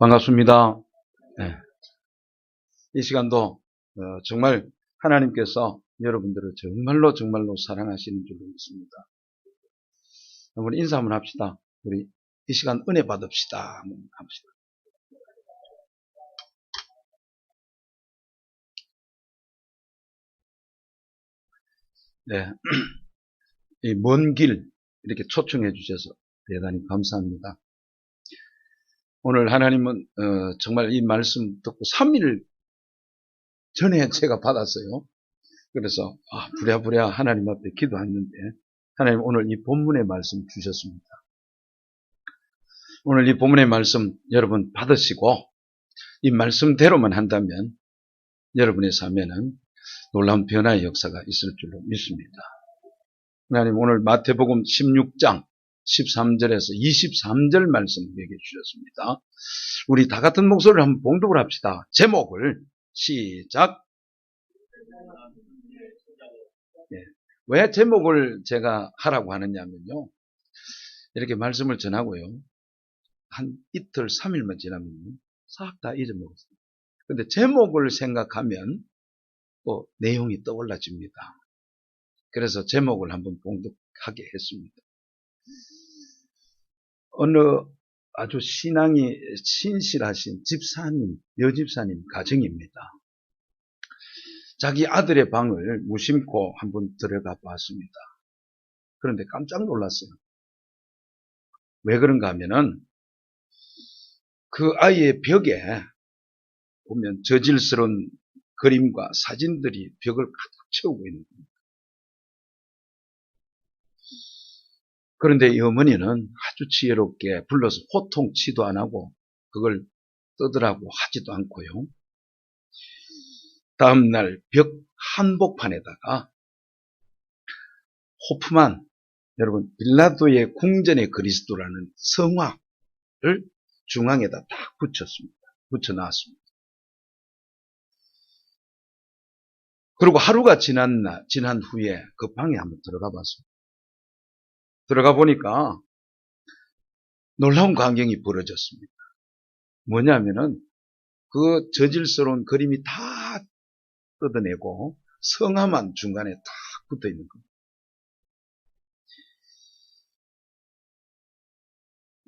반갑습니다. 네. 이 시간도 어, 정말 하나님께서 여러분들을 정말로 정말로 사랑하시는 줄로 믿습니다. 우리 인사 한번 합시다. 우리 이 시간 은혜 받읍시다. 한번 합시다. 네. 이 먼 길 이렇게 초청해 주셔서 대단히 감사합니다. 오늘 하나님은 어, 정말 이 말씀 듣고 3일 전에 제가 받았어요. 그래서 아, 부랴부랴 하나님 앞에 기도했는데 하나님 오늘 이 본문의 말씀 주셨습니다. 오늘 이 본문의 말씀 여러분 받으시고 이 말씀대로만 한다면 여러분의 삶에는 놀라운 변화의 역사가 있을 줄로 믿습니다. 하나님 오늘 마태복음 16장 13절에서 23절 말씀 얘기해 주셨습니다. 우리 다 같은 목소리를 한번 봉독을 합시다. 제목을 시작. 네. 왜 제목을 제가 하라고 하느냐면요. 이렇게 말씀을 전하고요. 한 이틀, 3일만 지나면 싹 다 잊어먹었어요. 근데 제목을 생각하면 또 내용이 떠올라집니다. 그래서 제목을 한번 봉독하게 했습니다. 어느 아주 신앙이 신실하신 집사님, 여집사님 가정입니다. 자기 아들의 방을 무심코 한번 들어가 봤습니다. 그런데 깜짝 놀랐어요. 왜 그런가 하면은 그 아이의 벽에 보면 저질스러운 그림과 사진들이 벽을 가득 채우고 있는 겁니다. 그런데 이 어머니는 아주 지혜롭게 불러서 호통치도 안 하고 그걸 떠들라고 하지도 않고요. 다음날 벽 한복판에다가 호프만 여러분 빌라도의 궁전의 그리스도라는 성화를 중앙에다 딱 붙였습니다. 붙여놨습니다. 그리고 하루가 지난 날, 지난 후에 그 방에 한번 들어가 봤습니다. 들어가 보니까 놀라운 광경이 벌어졌습니다. 뭐냐면은 그 저질스러운 그림이 다 뜯어내고 성화만 중간에 딱 붙어 있는 겁니다.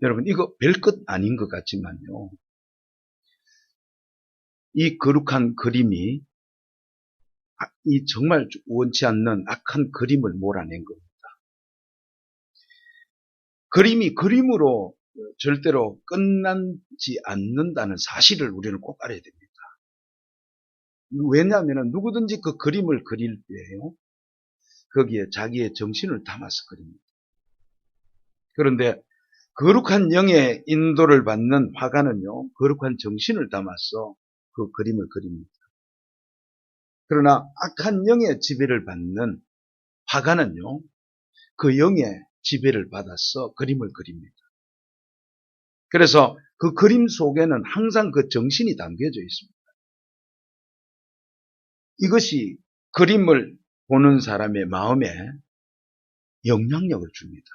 여러분 이거 별것 아닌 것 같지만요. 이 거룩한 그림이 아, 이 정말 원치 않는 악한 그림을 몰아낸 겁니다. 그림이 그림으로 절대로 끝나지 않는다는 사실을 우리는 꼭 알아야 됩니다. 왜냐하면 누구든지 그 그림을 그릴 때에요. 거기에 자기의 정신을 담아서 그립니다. 그런데 거룩한 영의 인도를 받는 화가는요, 거룩한 정신을 담아서 그 그림을 그립니다. 그러나 악한 영의 지배를 받는 화가는요, 그 영의 지배를 받아서 그림을 그립니다. 그래서 그 그림 속에는 항상 그 정신이 담겨져 있습니다. 이것이 그림을 보는 사람의 마음에 영향력을 줍니다.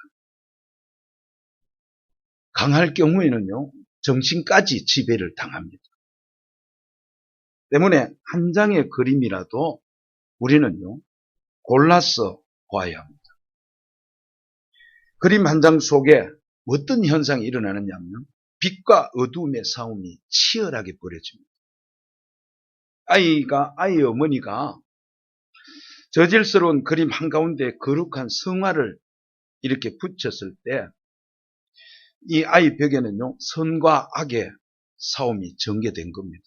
강할 경우에는요, 정신까지 지배를 당합니다. 때문에 한 장의 그림이라도 우리는요, 골라서 봐야 합니다. 그림 한 장 속에 어떤 현상이 일어나느냐면 빛과 어두움의 싸움이 치열하게 벌어집니다. 아이가 아이 어머니가 저질스러운 그림 한가운데 거룩한 성화를 이렇게 붙였을 때 이 아이 벽에는요 선과 악의 싸움이 전개된 겁니다.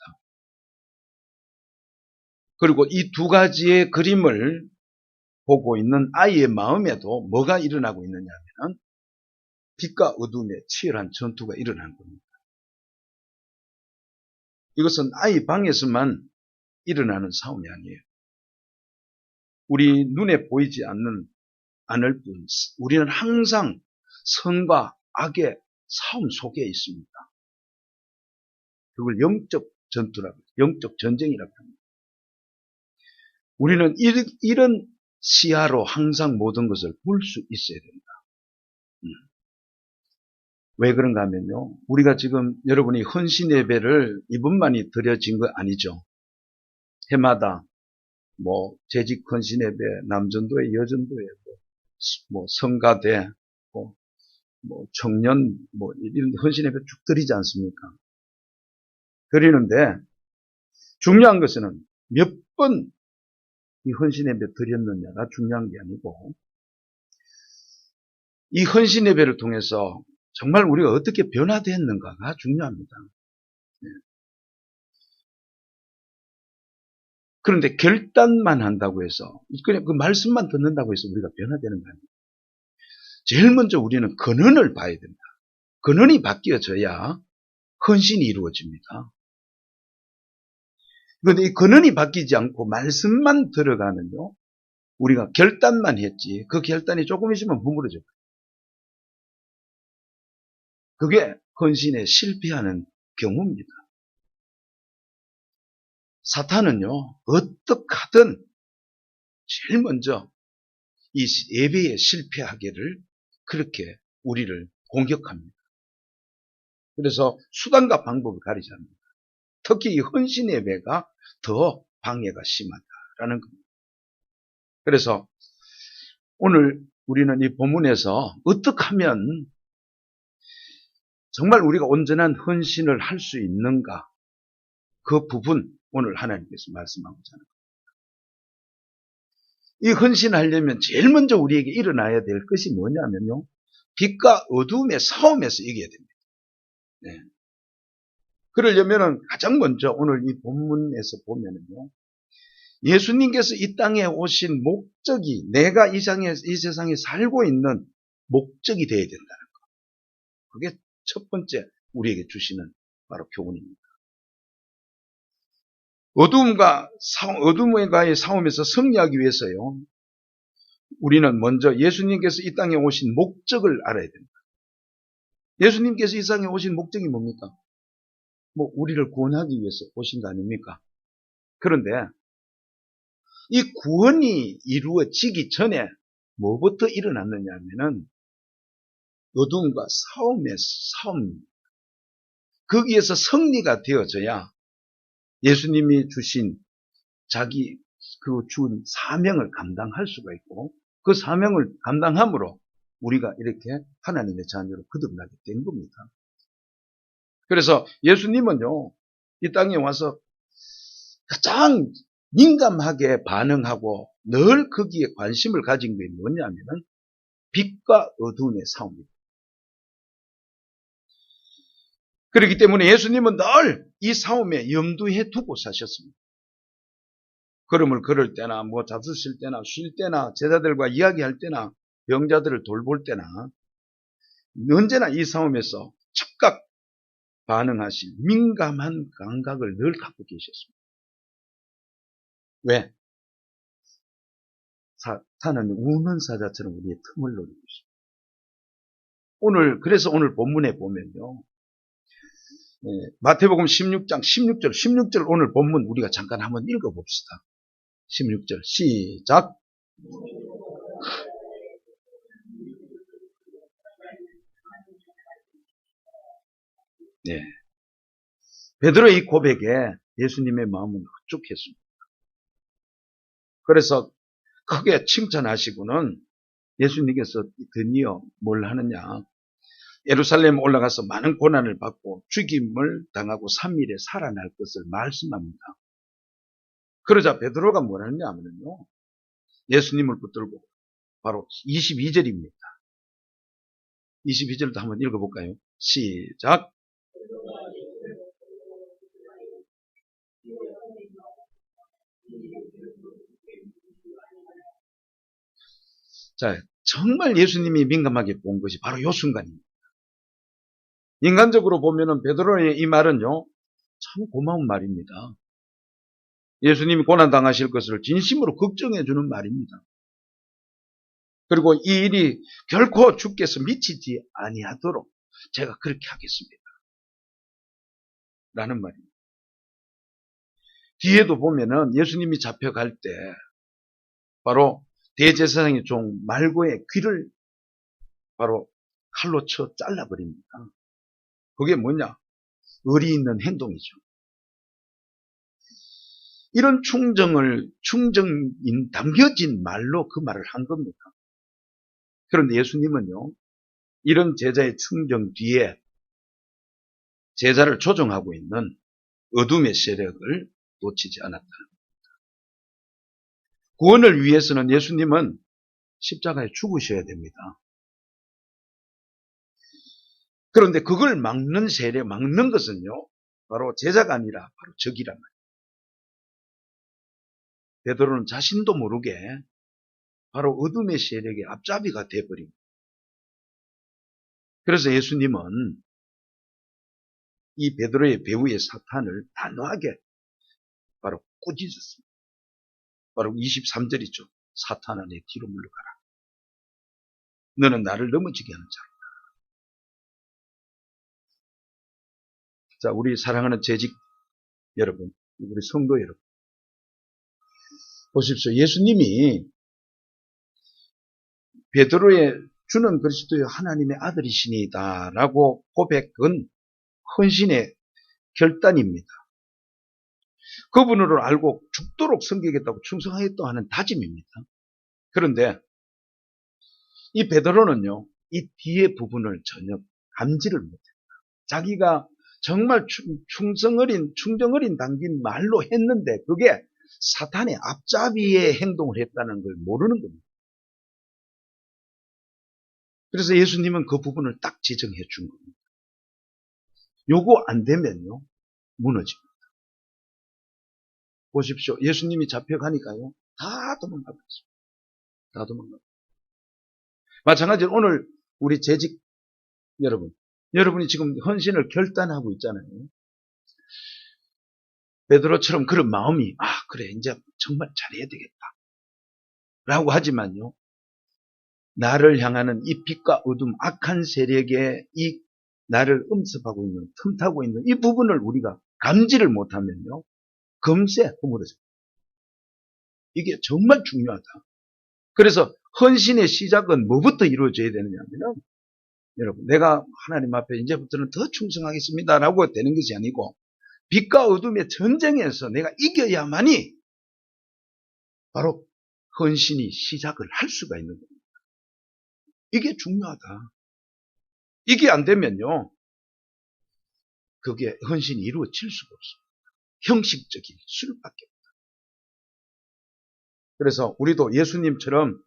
그리고 이 두 가지의 그림을 보고 있는 아이의 마음에도 뭐가 일어나고 있느냐 하면 빛과 어둠의 치열한 전투가 일어난 겁니다. 이것은 아이 방에서만 일어나는 싸움이 아니에요. 우리 눈에 보이지 않는 않을 뿐 우리는 항상 선과 악의 싸움 속에 있습니다. 그걸 영적 전투라고 영적 전쟁이라고 합니다. 우리는 이런 시야로 항상 모든 것을 볼 수 있어야 된다. 음. 왜 그런가 하면요. 우리가 지금 여러분이 헌신 예배를 이분만이 드려진 거 아니죠. 해마다 뭐 재직 헌신 예배, 남전도회, 여전도회, 뭐, 뭐 성가대, 뭐, 뭐 청년, 뭐 이런 헌신 예배 쭉 드리지 않습니까? 드리는데 중요한 것은 몇 번 이 헌신 예배 드렸느냐가 중요한 게 아니고 이 헌신 예배를 통해서 정말 우리가 어떻게 변화됐는가가 중요합니다. 네. 그런데 결단만 한다고 해서 그냥 그 말씀만 듣는다고 해서 우리가 변화되는 거 아니에요. 제일 먼저 우리는 근원을 봐야 된다. 근원이 바뀌어져야 헌신이 이루어집니다. 그런데 이 근원이 바뀌지 않고 말씀만 들어가면요. 우리가 결단만 했지 그 결단이 조금 있으면 무무러져. 그게 헌신에 실패하는 경우입니다. 사탄은요, 어떻게 하든 제일 먼저 이 예배에 실패하기를 그렇게 우리를 공격합니다. 그래서 수단과 방법을 가리지 않습니다. 특히 이 헌신 예배가 더 방해가 심하다라는 겁니다. 그래서 오늘 우리는 이 본문에서 어떻게 하면 정말 우리가 온전한 헌신을 할 수 있는가 그 부분 오늘 하나님께서 말씀하고자 하는 겁니다. 이 헌신하려면 제일 먼저 우리에게 일어나야 될 것이 뭐냐면요. 빛과 어두움의 싸움에서 이겨야 됩니다. 네. 그러려면 가장 먼저 오늘 이 본문에서 보면은요. 예수님께서 이 땅에 오신 목적이 내가 이 세상에, 이 세상에 살고 있는 목적이 되어야 된다는 것. 그게 첫 번째 우리에게 주시는 바로 교훈입니다. 어둠과 어둠과의 싸움에서 승리하기 위해서요. 우리는 먼저 예수님께서 이 땅에 오신 목적을 알아야 됩니다. 예수님께서 이 땅에 오신 목적이 뭡니까? 뭐 우리를 구원하기 위해서 오신 거 아닙니까? 그런데 이 구원이 이루어지기 전에 뭐부터 일어났느냐 하면은 어둠과 싸움의 싸움. 거기에서 승리가 되어져야 예수님이 주신 자기 그 준 사명을 감당할 수가 있고 그 사명을 감당함으로 우리가 이렇게 하나님의 자녀로 거듭나게 된 겁니다. 그래서 예수님은요, 이 땅에 와서 가장 민감하게 반응하고 늘 거기에 관심을 가진 게 뭐냐면은 빛과 어두움의 싸움입니다. 그렇기 때문에 예수님은 늘 이 싸움에 염두에 두고 사셨습니다. 걸음을 걸을 때나 뭐 잡수실 때나 쉴 때나 제자들과 이야기할 때나 병자들을 돌볼 때나 언제나 이 싸움에서 즉각 반응하실 민감한 감각을 늘 갖고 계셨습니다. 왜? 사탄은 우는 사자처럼 우리의 틈을 노리고 있습니다. 오늘 그래서 오늘 본문에 보면요. 네, 마태복음 16장 16절 16절 오늘 본문 우리가 잠깐 한번 읽어봅시다. 16절 시작 네. 베드로의 이 고백에 예수님의 마음은 흡족했습니다. 그래서 크게 칭찬하시고는 예수님께서 드디어 뭘 하느냐 예루살렘 올라가서 많은 고난을 받고 죽임을 당하고 3일에 살아날 것을 말씀합니다. 그러자 베드로가 뭘 하느냐 하면요. 예수님을 붙들고 바로 22절입니다. 22절도 한번 읽어볼까요? 시작. 자, 정말 예수님이 민감하게 본 것이 바로 이 순간입니다. 인간적으로 보면은 베드로의 이 말은요, 참 고마운 말입니다. 예수님이 고난당하실 것을 진심으로 걱정해 주는 말입니다. 그리고 이 일이 결코 주께서 미치지 아니하도록 제가 그렇게 하겠습니다. 라는 말입니다. 뒤에도 보면은 예수님이 잡혀갈 때 바로 대제사장의 종 말고의 귀를 바로 칼로 쳐 잘라버립니다. 그게 뭐냐? 의리 있는 행동이죠. 이런 충정을, 충정인 담겨진 말로 그 말을 한 겁니다. 그런데 예수님은요, 이런 제자의 충정 뒤에 제자를 조종하고 있는 어둠의 세력을 놓치지 않았다는 겁니다. 구원을 위해서는 예수님은 십자가에 죽으셔야 됩니다. 그런데 그걸 막는 세력, 막는 것은요, 바로 제자가 아니라 바로 적이란 말이에요. 베드로는 자신도 모르게 바로 어둠의 세력의 앞잡이가 되어버립니다. 그래서 예수님은 이 베드로의 배후의 사탄을 단호하게 바로 꾸짖었습니다. 바로 23절이죠. 사탄아 내 뒤로 물러가라. 너는 나를 넘어지게 하는 자라. 자, 우리 사랑하는 재직 여러분, 우리 성도 여러분. 보십시오. 예수님이 베드로의 주는 그리스도의 하나님의 아들이시니다라고 고백은 헌신의 결단입니다. 그분으로 알고 죽도록 섬기겠다고 충성하겠다고 하는 다짐입니다. 그런데 이 베드로는요, 이 뒤에 부분을 전혀 감지를 못했다. 자기가 정말 충성 어린, 충정 어린 담긴 말로 했는데 그게 사탄의 앞잡이의 행동을 했다는 걸 모르는 겁니다. 그래서 예수님은 그 부분을 딱 지정해 준 겁니다. 요거 안 되면요, 무너집니다. 보십시오. 예수님이 잡혀가니까요, 다 도망가버렸어요. 다 도망가버렸어요. 마찬가지로 오늘 우리 재직 여러분, 여러분이 지금 헌신을 결단하고 있잖아요. 베드로처럼 그런 마음이 아 그래 이제 정말 잘해야 되겠다. 라고 하지만요. 나를 향하는 이 빛과 어둠 악한 세력에 이 나를 음습하고 있는 틈타고 있는 이 부분을 우리가 감지를 못하면요. 금세 허물어져 이게 정말 중요하다. 그래서 헌신의 시작은 뭐부터 이루어져야 되느냐면 여러분 내가 하나님 앞에 이제부터는 더 충성하겠습니다 라고 되는 것이 아니고 빛과 어둠의 전쟁에서 내가 이겨야만이 바로 헌신이 시작을 할 수가 있는 겁니다. 이게 중요하다. 이게 안 되면요. 그게 헌신이 이루어질 수가 없습니다. 형식적인 수밖에 없다. 그래서 우리도 예수님처럼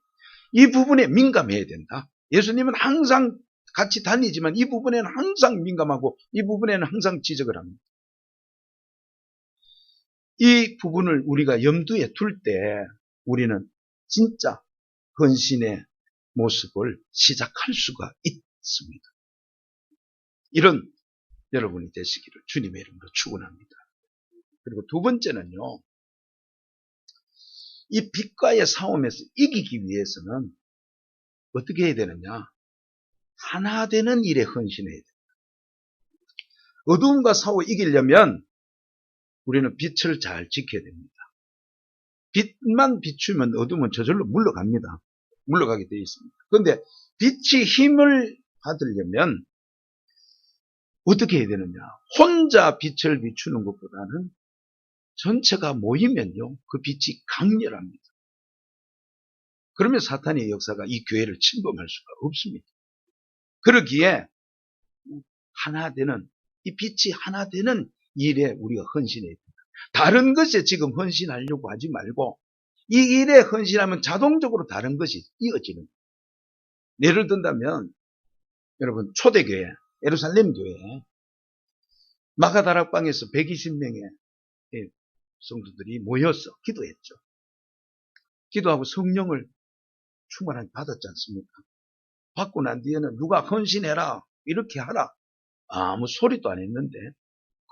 이 부분에 민감해야 된다. 예수님은 항상 같이 다니지만 이 부분에는 항상 민감하고 이 부분에는 항상 지적을 합니다. 이 부분을 우리가 염두에 둘 때 우리는 진짜 헌신의 모습을 시작할 수가 있습니다. 이런 여러분이 되시기를 주님의 이름으로 축원합니다. 그리고 두 번째는요. 이 빛과의 싸움에서 이기기 위해서는 어떻게 해야 되느냐? 하나 되는 일에 헌신해야 됩니다. 어두움과 싸워 이기려면 우리는 빛을 잘 지켜야 됩니다. 빛만 비추면 어둠은 저절로 물러갑니다. 물러가게 되어 있습니다. 그런데 빛이 힘을 받으려면 어떻게 해야 되느냐? 혼자 빛을 비추는 것보다는 전체가 모이면요, 그 빛이 강렬합니다. 그러면 사탄의 역사가 이 교회를 침범할 수가 없습니다. 그러기에 하나 되는, 이 빛이 하나 되는 일에 우리가 헌신해야 됩니다. 다른 것에 지금 헌신하려고 하지 말고 이 일에 헌신하면 자동적으로 다른 것이 이어지는 예를 든다면 여러분 초대교회 예루살렘 교회 마가다락방에서 120명의 성도들이 모여서 기도했죠. 기도하고 성령을 충만하게 받았지 않습니까? 받고 난 뒤에는 누가 헌신해라 이렇게 하라 아무 소리도 안 했는데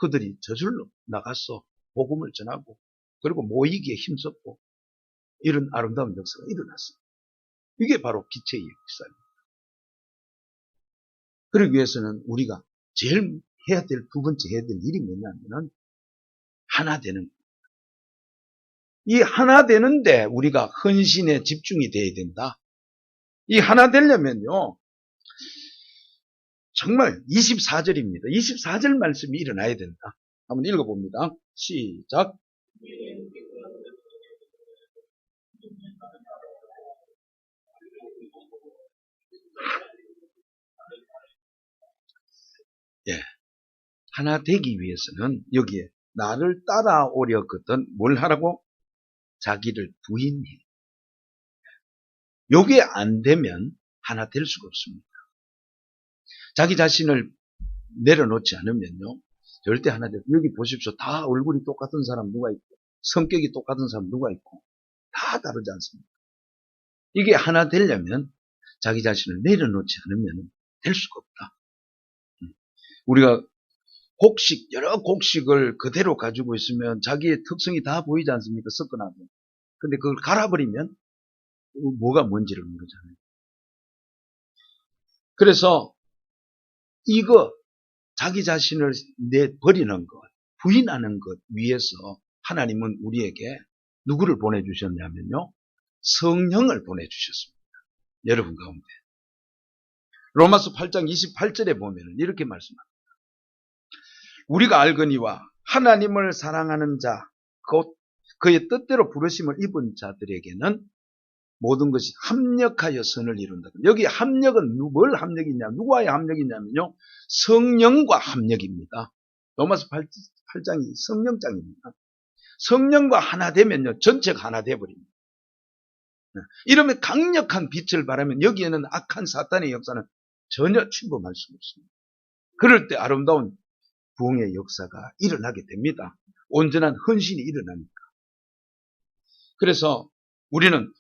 그들이 저절로 나가서 복음을 전하고 그리고 모이기에 힘썼고 이런 아름다운 역사가 일어났습니다. 이게 바로 빛의 역사입니다. 그러기 위해서는 우리가 제일 해야 될 두 번째 해야 될 일이 뭐냐면은 하나 되는 이 하나 되는데 우리가 헌신에 집중이 돼야 된다. 이 하나 되려면요. 정말 24절입니다. 24절 말씀이 일어나야 된다. 한번 읽어봅니다. 시작. 예. 하나 되기 위해서는 여기에 나를 따라오려거든 뭘 하라고? 자기를 부인해. 요게 안 되면 하나 될 수가 없습니다. 자기 자신을 내려놓지 않으면요. 절대 하나 될, 여기 보십시오. 다 얼굴이 똑같은 사람 누가 있고, 성격이 똑같은 사람 누가 있고, 다 다르지 않습니까? 이게 하나 되려면 자기 자신을 내려놓지 않으면 될 수가 없다. 우리가 곡식, 여러 곡식을 그대로 가지고 있으면 자기의 특성이 다 보이지 않습니까? 섞어놔도. 근데 그걸 갈아버리면 뭐가 뭔지를 모르잖아요. 그래서 이거 자기 자신을 내버리는 것, 부인하는 것 위해서 하나님은 우리에게 누구를 보내주셨냐면요. 성령을 보내주셨습니다. 여러분 가운데. 로마서 8장 28절에 보면 이렇게 말씀합니다. 우리가 알거니와 하나님을 사랑하는 자, 곧 그의 뜻대로 부르심을 입은 자들에게는 모든 것이 합력하여 선을 이룬다. 여기 합력은 뭘 합력이냐? 누구와의 합력이냐면요. 성령과 합력입니다. 로마서 8, 장이 성령장입니다. 성령과 하나 되면요. 전체가 하나 되어버립니다. 이러면 강력한 빛을 바라면 여기에는 악한 사탄의 역사는 전혀 침범할 수 없습니다. 그럴 때 아름다운 부흥의 역사가 일어나게 됩니다. 온전한 헌신이 일어납니다. 그래서 우리는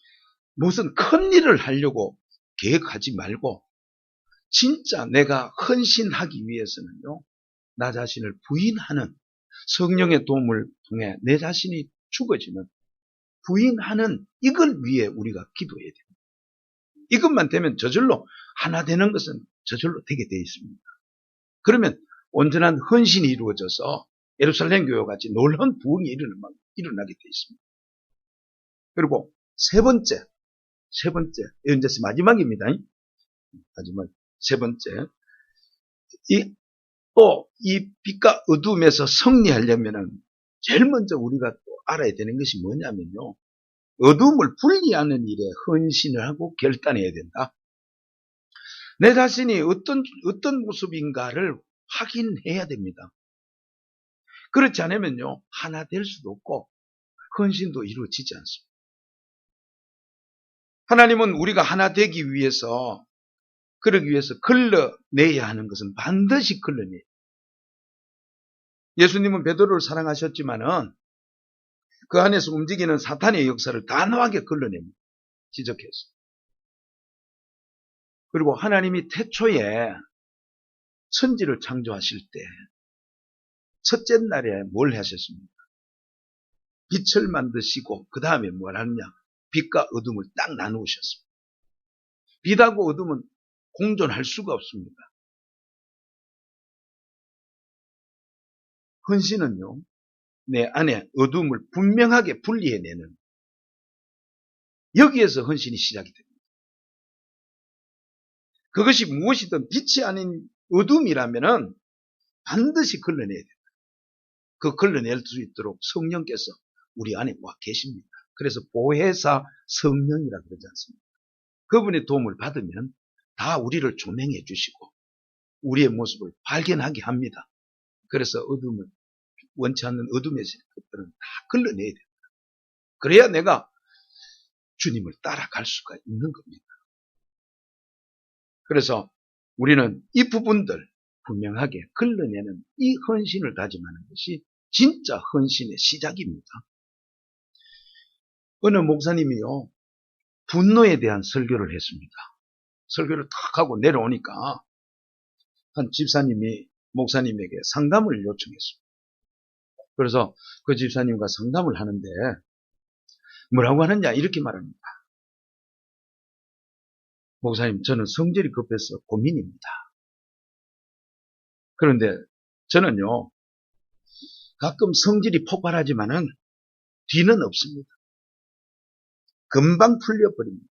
무슨 큰 일을 하려고 계획하지 말고 진짜 내가 헌신하기 위해서는요. 나 자신을 부인하는 성령의 도움을 통해 내 자신이 죽어지는 부인하는 이걸 위해 우리가 기도해야 됩니다. 이것만 되면 저절로 하나 되는 것은 저절로 되게 되어 있습니다. 그러면 온전한 헌신이 이루어져서 예루살렘 교회 같이 놀라운 부흥이 일어나게 되어 있습니다. 그리고 세 번째, 세 번째, 이제 마지막입니다. 마지막 세 번째, 이 또 이 빛과 어둠에서 승리하려면은 제일 먼저 우리가 또 알아야 되는 것이 뭐냐면요, 어둠을 분리하는 일에 헌신을 하고 결단해야 된다. 내 자신이 어떤 어떤 모습인가를 확인해야 됩니다. 그렇지 않으면요 하나 될 수도 없고 헌신도 이루어지지 않습니다. 하나님은 우리가 하나 되기 위해서 그러기 위해서 걸러내야 하는 것은 반드시 걸러내요. 예수님은 베드로를 사랑하셨지만은 그 안에서 움직이는 사탄의 역사를 단호하게 걸러냅니다. 지적해서. 그리고 하나님이 태초에 천지를 창조하실 때 첫째 날에 뭘 하셨습니까? 빛을 만드시고 그 다음에 뭘 하느냐? 빛과 어둠을 딱 나누셨습니다. 빛하고 어둠은 공존할 수가 없습니다. 헌신은요, 내 안에 어둠을 분명하게 분리해내는 여기에서 헌신이 시작이 됩니다. 그것이 무엇이든 빛이 아닌 어둠이라면은 반드시 걸러내야 됩니다. 그 걸러낼 수 있도록 성령께서 우리 안에 와 계십니다. 그래서 보혜사 성령이라 그러지 않습니까? 그분의 도움을 받으면 다 우리를 조명해 주시고 우리의 모습을 발견하게 합니다. 그래서 어둠을 원치 않는 어둠의 것들은 다 걸러내야 됩니다. 그래야 내가 주님을 따라갈 수가 있는 겁니다. 그래서 우리는 이 부분들 분명하게 걸러내는 이 헌신을 다짐하는 것이 진짜 헌신의 시작입니다. 어느 목사님이요, 분노에 대한 설교를 했습니다. 설교를 탁 하고 내려오니까 한 집사님이 목사님에게 상담을 요청했습니다. 그래서 그 집사님과 상담을 하는데 뭐라고 하느냐 이렇게 말합니다. 목사님 저는 성질이 급해서 고민입니다. 그런데 저는요 가끔 성질이 폭발하지만은 뒤는 없습니다. 금방 풀려버립니다.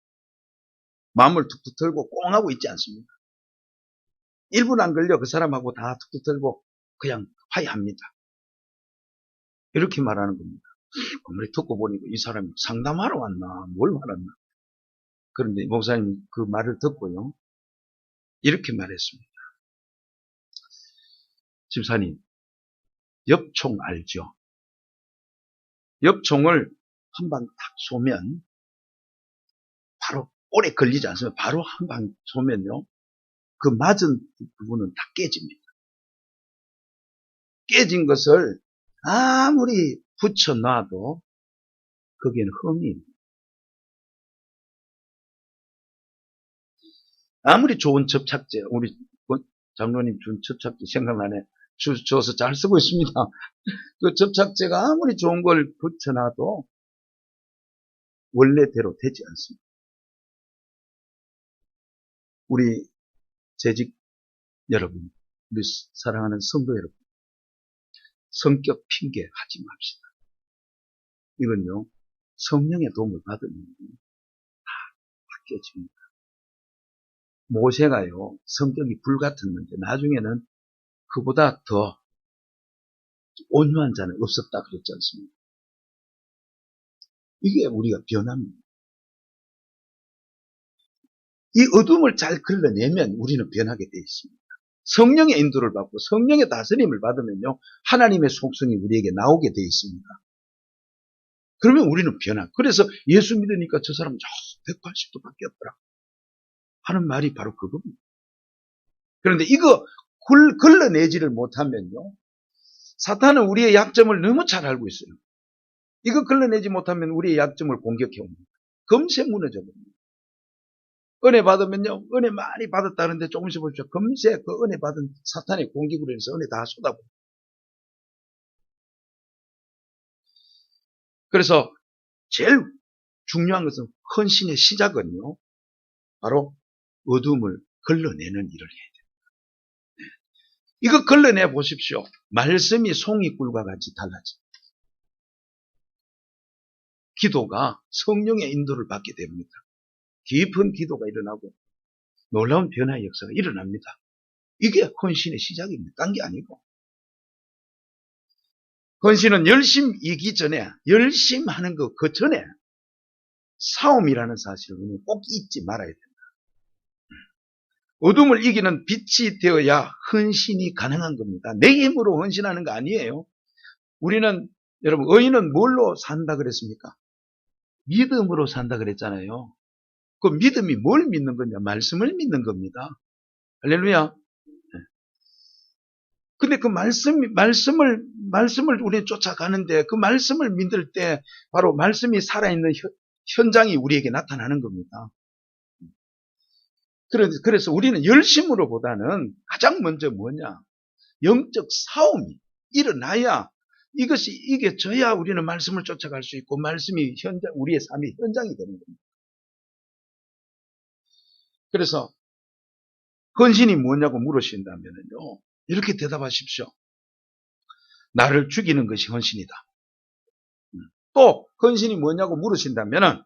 마음을 툭툭 털고 꽁하고 있지 않습니다. 1분 안 걸려 그 사람하고 다 툭툭 들고 그냥 화해합니다. 이렇게 말하는 겁니다. 아무리 듣고 보니까 이 사람이 상담하러 왔나, 뭘 말았나. 그런데 목사님 그 말을 듣고요. 이렇게 말했습니다. 집사님, 엽총 알죠? 엽총을 한 방 탁 쏘면 오래 걸리지 않습니다. 바로 한 방 쏘면요. 그 맞은 부분은 다 깨집니다. 깨진 것을 아무리 붙여놔도 거기에는 흠이 아무리 좋은 접착제, 우리 장로님 준 접착제 생각나네. 주, 줘서 잘 쓰고 있습니다. 그 접착제가 아무리 좋은 걸 붙여놔도 원래대로 되지 않습니다. 우리 재직 여러분, 우리 사랑하는 성도 여러분, 성격 핑계 하지 맙시다. 이건요, 성령의 도움을 받으면 다 바뀌어집니다. 모세가요, 성격이 불같았는데, 나중에는 그보다 더 온유한 자는 없었다 그랬지 않습니까? 이게 우리가 변합니다. 이 어둠을 잘 걸러내면 우리는 변하게 되어 있습니다. 성령의 인도를 받고 성령의 다스림을 받으면요, 하나님의 속성이 우리에게 나오게 되어 있습니다. 그러면 우리는 변화. 그래서 예수 믿으니까 저 사람 180도 바뀌었더라. 하는 말이 바로 그겁니다. 그런데 이거 걸러내지를 못하면요. 사탄은 우리의 약점을 너무 잘 알고 있어요. 이거 걸러내지 못하면 우리의 약점을 공격해 옵니다. 금세 무너져 버립니다. 은혜 받으면요. 은혜 많이 받았다는데 조금씩 보십시오. 금세 그 은혜 받은 사탄의 공격으로 인해서 은혜 다 쏟아버립니다. 그래서 제일 중요한 것은 헌신의 시작은요. 바로 어둠을 걸러내는 일을 해야 됩니다. 이거 걸러내 보십시오. 말씀이 송이꿀과 같이 달라집니다. 기도가 성령의 인도를 받게 됩니다. 깊은 기도가 일어나고 놀라운 변화의 역사가 일어납니다. 이게 헌신의 시작입니다. 딴 게 아니고. 헌신은 열심이기 전에, 열심 하는 것 그 전에 싸움이라는 사실을 우리는 꼭 잊지 말아야 됩니다. 어둠을 이기는 빛이 되어야 헌신이 가능한 겁니다. 내 힘으로 헌신하는 거 아니에요. 우리는 여러분 의인은 뭘로 산다 그랬습니까? 믿음으로 산다 그랬잖아요. 그 믿음이 뭘 믿는 거냐? 말씀을 믿는 겁니다. 할렐루야. 근데 그 말씀, 말씀을, 말씀을 우리 쫓아가는데 그 말씀을 믿을 때 바로 말씀이 살아있는 현 장이 우리에게 나타나는 겁니다. 그래서 우리는 열심으로 보다는 가장 먼저 뭐냐? 영적 싸움이 일어나야 이것이 이겨져야 우리는 말씀을 쫓아갈 수 있고 말씀이 현장, 우리의 삶이 현장이 되는 겁니다. 그래서 헌신이 뭐냐고 물으신다면요. 이렇게 대답하십시오. 나를 죽이는 것이 헌신이다. 또 헌신이 뭐냐고 물으신다면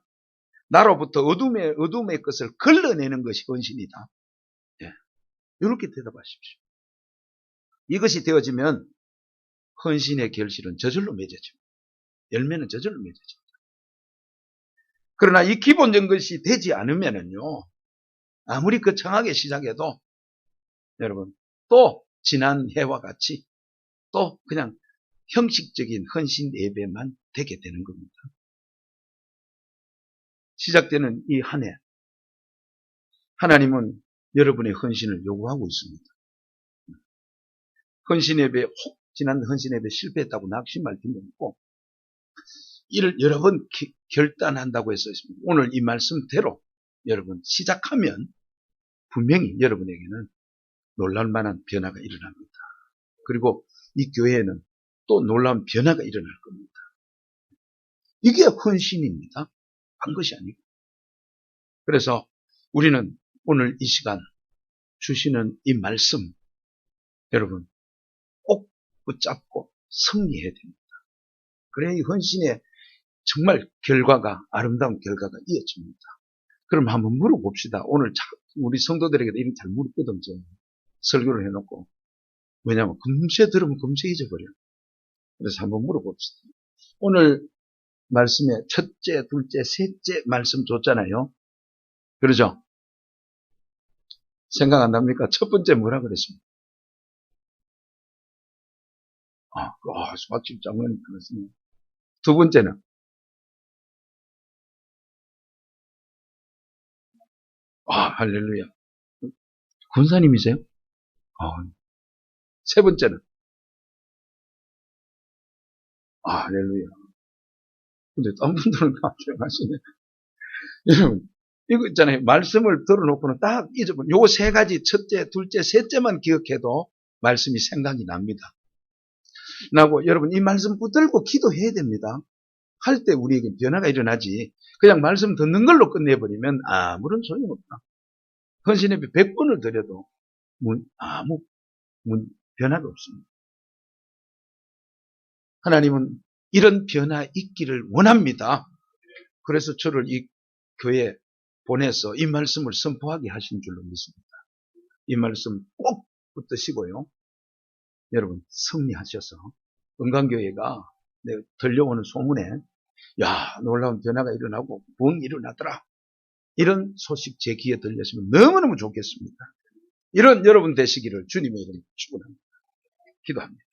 나로부터 어둠의 어둠의 것을 걸러내는 것이 헌신이다. 예. 이렇게 대답하십시오. 이것이 되어지면 헌신의 결실은 저절로 맺어집니다. 열매는 저절로 맺어집니다. 그러나 이 기본적인 것이 되지 않으면은요, 아무리 거창하게 시작해도 여러분 또 지난 해와 같이 또 그냥 형식적인 헌신 예배만 되게 되는 겁니다. 시작되는 이 한 해, 하나님은 여러분의 헌신을 요구하고 있습니다. 헌신 예배, 혹 지난 헌신 예배 실패했다고 낙심할 필요 없고, 이를 여러 번 기, 결단한다고 해서 오늘 이 말씀대로 여러분 시작하면 분명히 여러분에게는 놀랄만한 변화가 일어납니다. 그리고 이 교회에는 또 놀라운 변화가 일어날 겁니다. 이게 헌신입니다. 한 것이 아니고. 그래서 우리는 오늘 이 시간 주시는 이 말씀 여러분 꼭 붙잡고 승리해야 됩니다. 그래야 이 헌신의 정말 결과가 아름다운 결과가 이어집니다. 그럼 한번 물어봅시다. 오늘 우리 성도들에게도 이런 잘 물었거든요. 설교를 해놓고 왜냐하면 금세 들으면 금세 잊어버려. 그래서 한번 물어봅시다. 오늘 말씀에 첫째, 둘째, 셋째 말씀 줬잖아요. 그러죠? 생각 안 납니까? 첫 번째 뭐라 그랬습니까? 아, 아 마침 장모님 그랬습니다. 두 번째는 아, 할렐루야. 군사님이세요? 아, 세 번째는 아, 할렐루야. 근데 딴 분들은 다 기억하시네. 여러분, 이거 있잖아요. 말씀을 들어놓고는 딱 잊어버려. 요 세 가지, 첫째, 둘째, 셋째만 기억해도 말씀이 생각이 납니다. 나고, 여러분, 이 말씀 붙들고 기도해야 됩니다. 할 때 우리에게 변화가 일어나지. 그냥 말씀 듣는 걸로 끝내버리면 아무런 소용없다. 헌신예배 100번을 드려도 문- 아무 문- 변화가 없습니다. 하나님은 이런 변화 있기를 원합니다. 그래서 저를 이 교회에 보내서 이 말씀을 선포하게 하신 줄로 믿습니다. 이 말씀 꼭 붙드시고요. 여러분 승리하셔서 은강교회가 내 들려오는 소문에 야 놀라운 변화가 일어나고 부흥이 일어나더라. 이런 소식 제 귀에 들렸으면 너무너무 좋겠습니다. 이런 여러분 되시기를 주님의 이름으로 축원합니다. 기도합니다.